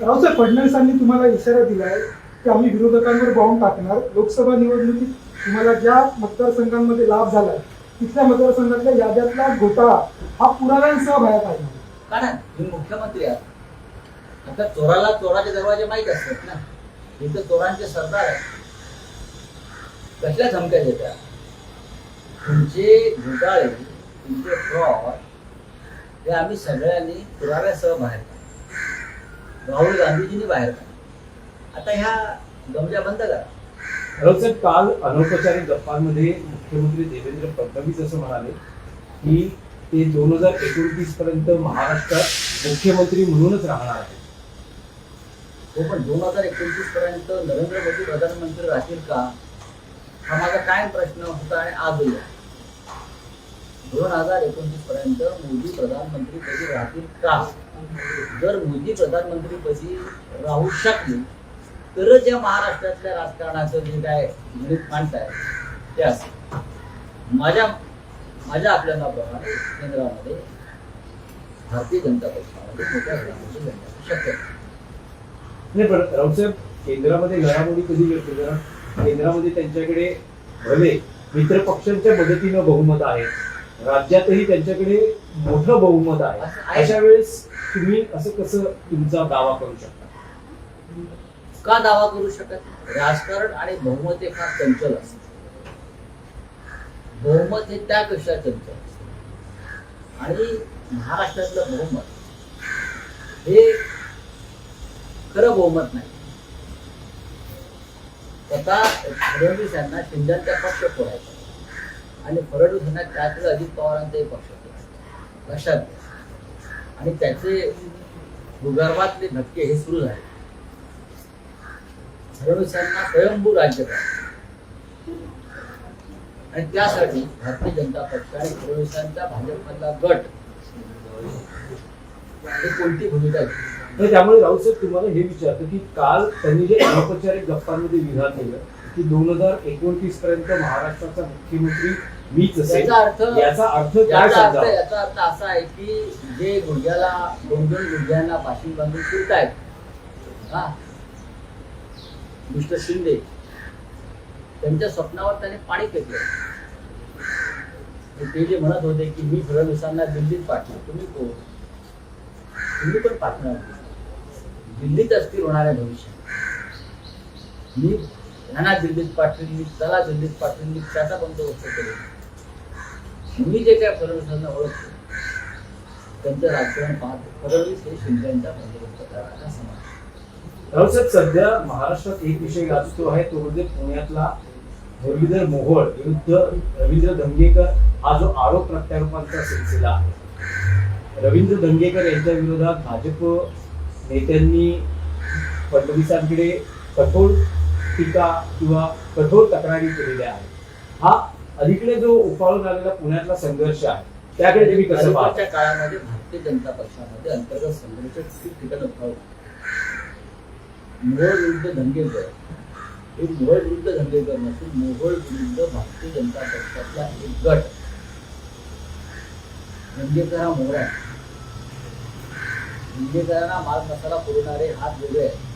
रावसाहेब फडणवीसांनी तुम्हाला इशारा दिलाय की आम्ही विरोधकांवर बॉम्ब टाकणार. लोकसभा निवडणुकीत तुम्हाला ज्या मतदारसंघांमध्ये लाभ झालाय तिथल्या मतदारसंघातल्या याद्यातला घोटाळा हा पुराव्यांसह बाहेर काढणार. कारण तुम्ही मुख्यमंत्री आहेत. आता चोराला चोराचे दरवाजे माहीत असतात ना. इथं चोरांचे सरदार आहे कसल्या धमक्या देत्या तुमचे घोटाळे तुमचे फ्रॉड हे आम्ही सगळ्यांनी पुराव्यासह बाहेर काढू. राहुल गांधीजींनी बाहेर. आता ह्या गमजा बंद करा. राऊतसाहेब काल अनौपचारिक गप्पांमध्ये मुख्यमंत्री देवेंद्र फडणवीस असं म्हणाले की ते दोन हजार एकोणतीस पर्यंत महाराष्ट्रात मुख्यमंत्री म्हणूनच राहणार आहेत. हो पण दोन हजार एकोणतीस पर्यंत नरेंद्र मोदी प्रधानमंत्री राहतील का? हा माझा कायम प्रश्न होता आणि आजही आहे दोन हजार एकोणतीस पर्यंत मोदी प्रधानमंत्री पदी राहतील का? जर मोदी प्रधानमंत्रीपदी राहू शकले तरच या महाराष्ट्रातल्या राजकारणाचं जे काय गणित मांडताय ते असेल. माझ्या माझ्या आकलनाप्रमाणे केंद्रामध्ये भारतीय जनता पक्षामध्ये मोठ्या प्रमाणात लढण्याची शक्यता नाही पण राऊतसाहेब केंद्रामध्ये घडामोडी कधी घडते जरा केंद्रामध्ये त्यांच्याकडे भले मित्र पक्षांच्या मदतीनं बहुमत आहे राज्यातही त्यांच्याकडे मोठं बहुमत आहे. अशा वेळेस तुम्ही असं कसं तुमचा दावा करू शकता? का दावा करू शकत? राजकारण आणि बहुमत हे फार चंचल असते. बहुमत हे त्यापेक्षा चंचल असते? आणि महाराष्ट्रातलं बहुमत हे खरं बहुमत नाही. स्वतः फडणवीस यांना शिंदेचा पक्ष फोडायचा. आणि फडणवीस यांना त्यातलं अजित पवारांचाही पक्ष फोडायचा लक्षात घ्या. आणि त्याचे भूगर्भातले धक्के हे सुरू झाले. फडणवीस यांना स्वयंभू राज्य आणि त्यासाठी भारतीय जनता पक्ष आणि फडणवीसांचा भाजपमधला गट ही कोणती भूमिका घेईल नाही त्यामुळे राऊतसाहेब तुम्हाला हे विचारतो की काल त्यांनी जे अनौपचारिक गप्पांमध्ये विधान केलं की दोन हजार एकोणतीस पर्यंत महाराष्ट्राचा मुख्यमंत्री मीच असेल. याचा अर्थ याचा अर्थ काय याचा अर्थ समजावा? याचा अर्थ असा आहे की जे गुडघ्याला दोन दोन गुडघ्यांना पाशी बांधून फिरतायत. हा. मिस्टर शिंदे त्यांच्या स्वप्नावर त्याने पाणी फेकलं आणि ते जे म्हणत होते की मी फडणवीसांना दिल्लीत पाठवू तुम्ही कोण? तुम्ही पण पाठवणार. नाही. दिल्लीत अस्थिर होणाऱ्या भविष्यात. मी ह्यांना दिल्लीत पाठवेल त्याला दिल्लीत पाठवेल मी त्याचा बंदोबस्त करेन मी जे काय फडणवीसांना ओळखतो त्यांचं राजकारण पाहतो. फडणवीस हे शिंदेचा बंदोबस्त करायला समान राऊतसाहेब सध्या महाराष्ट्रात एक विषय गाजतो आहे तो म्हणजे पुण्यातला मुरलीधर मोहोळ विरुद्ध रवींद्र धंगेकर हा जो आरोप प्रत्यारोपांचा सिलसिला आहे. रवींद्र धंगेकर यांच्या विरोधात भाजप नेत्यांनी फडणवीसांकडे कठोर टीका किंवा कठोर तक्रारी केलेल्या आहेत. हा अलीकडे जो उफाळून आलेला पुण्यातला संघर्ष आहे त्याकडे तुम्ही कसं पाहता? काळामध्ये भारतीय जनता पक्षामध्ये अंतर्गत संघर्ष ठिकठिकाणी उठाव मोहोळ विरुद्ध धंगेकर हे मोहोळ विरुद्ध धंगेकर नसून मोहोळ विरुद्ध भारतीय जनता पक्षातला एक गट. धंगेकर हा मोहरा धंगेकरांना माल मसाला पुरवणारे हात वेगळे आहेत.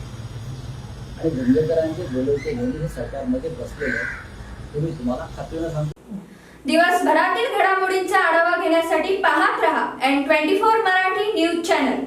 आणि धंदेकरांचे बोलवते म्हणून हे सरकारमध्ये बसलेलं आहे हे मी तुम्हाला खात्रीनं सांगतो. दिवसभरातील घडामोडींचा आढावा घेण्यासाठी पाहत रहा N twenty four Marathi news channel.